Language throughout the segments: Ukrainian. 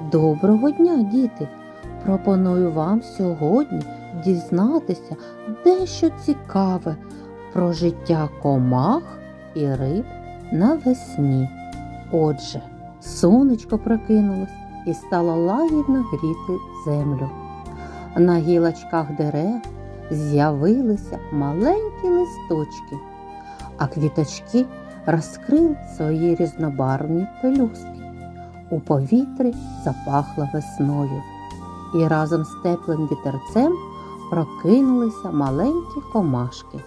Доброго дня, діти! Пропоную вам сьогодні дізнатися дещо цікаве про життя комах і риб навесні. Отже, сонечко прокинулось і стало лагідно гріти землю. На гілочках дерев з'явилися маленькі листочки, а квіточки розкрили свої різнобарвні пелюстки. У повітрі запахло весною, і разом з теплим вітерцем прокинулися маленькі комашки.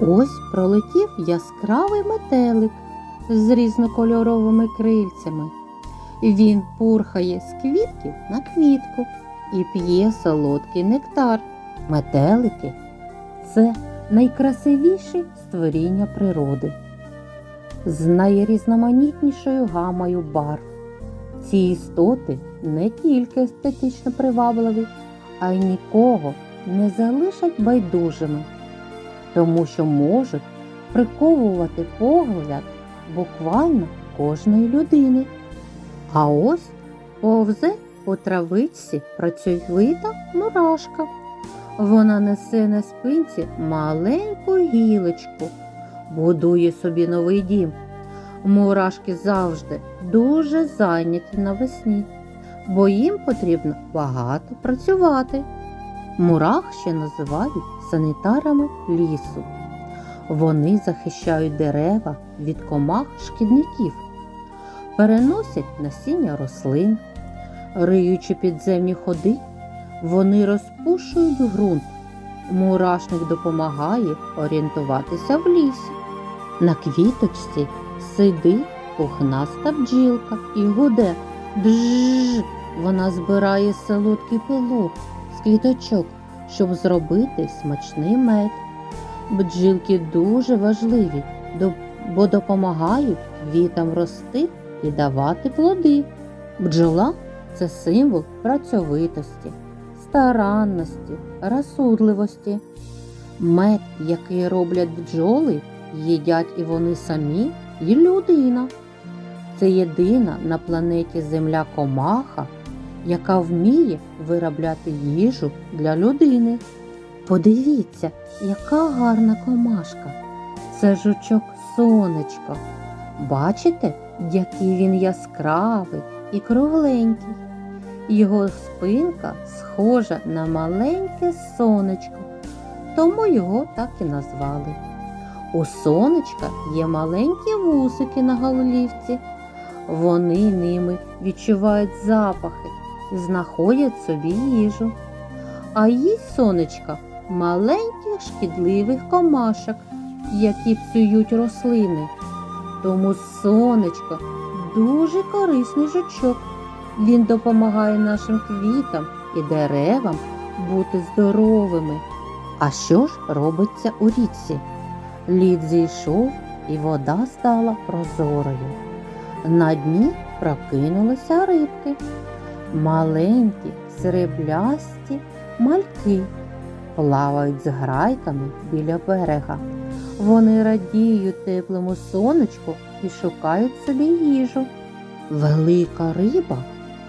Ось пролетів яскравий метелик з різнокольоровими крильцями. Він пурхає з квітків на квітку і п'є солодкий нектар. Метелики це найкрасивіші створіння природи з найрізноманітнішою гамою барв. Ці істоти не тільки естетично привабливі, а й нікого не залишать байдужими, тому що можуть приковувати погляд буквально кожної людини. А ось повзе по травичці працьовита мурашка. Вона несе на спинці маленьку гілочку, будує собі новий дім. Мурашки завжди дуже зайняті навесні, бо їм потрібно багато працювати. Мурах ще називають санітарами лісу. Вони захищають дерева від комах шкідників, переносять насіння рослин, риючи підземні ходи, вони розпушують ґрунт. Мурашник допомагає орієнтуватися в лісі. На квіточці сидить пухнаста бджілка і гуде. Бжж. Вона збирає солодкий пилок з квіточок, щоб зробити смачний мед. Бджілки дуже важливі, бо допомагають квітам рости і давати плоди. Бджола це символ працьовитості, старанності, розсудливості. Мед, який роблять бджоли, їдять і вони самі, і людина. Це єдина на планеті Земля комаха, яка вміє виробляти їжу для людини. Подивіться, яка гарна комашка. Це жучок сонечко. Бачите, який він яскравий і кругленький. Його спинка схожа на маленьке сонечко, тому його так і назвали. У сонечка є маленькі вусики на голівці. Вони ними відчувають запахи і знаходять собі їжу. А їсть сонечка маленьких шкідливих комашок, які псують рослини. Тому сонечко дуже корисний жучок. Він допомагає нашим квітам і деревам бути здоровими. А що ж робиться у річці? Лід зійшов і вода стала прозорою. На дні прокинулися рибки, маленькі, сріблясті мальки плавають з грайками біля берега. Вони радіють теплому сонечку і шукають собі їжу. Велика риба,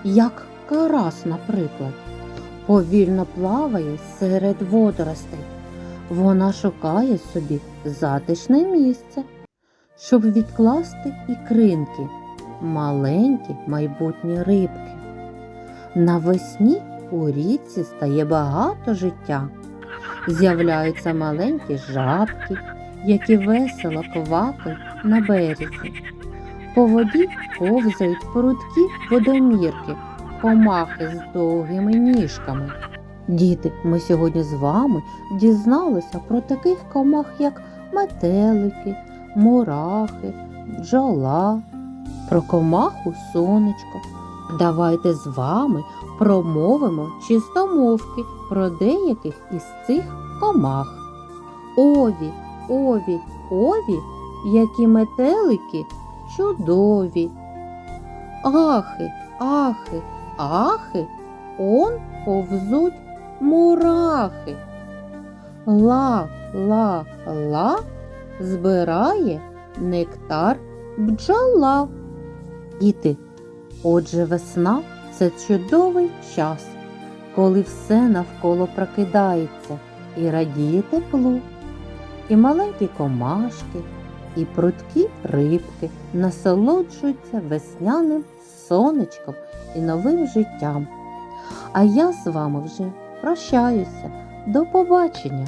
як карас, наприклад, повільно плаває серед водоростей. Вона шукає собі затишне місце, щоб відкласти ікринки, маленькі майбутні рибки. Навесні у річці стає багато життя. З'являються маленькі жабки, які весело квакають на березі. По воді повзають прудкі водомірки, комахи з довгими ніжками. Діти, ми сьогодні з вами дізналися про таких комах, як метелики, мурахи, бджола, про комаху сонечко. Давайте з вами промовимо чистомовки про деяких із цих комах. Ові, ові, ові, які метелики чудові. Ахи, ахи, ахи, он повзуть мурахи. Ла, ла, ла збирає нектар бджола. Діти, отже, весна Це чудовий час, коли все навколо прокидається і радіє теплу. І маленькі комашки, і прудкі рибки насолоджуються весняним сонечком і новим життям. А я з вами вже прощаюся. До побачення!